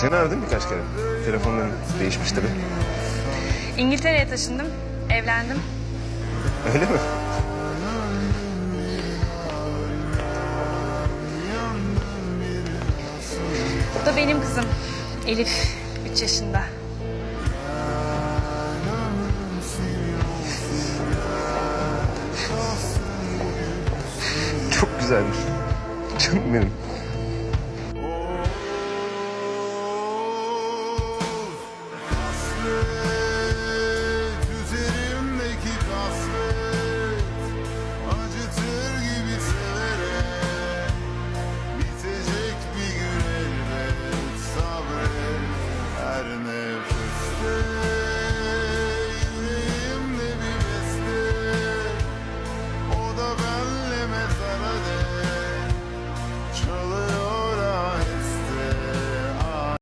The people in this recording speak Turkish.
Seni aradım birkaç kere. Telefonların değişmiş tabii. İngiltere'ye taşındım, evlendim. Öyle mi? Bu da benim kızım. Elif, üç yaşında. Çok güzelmiş. Canım benim.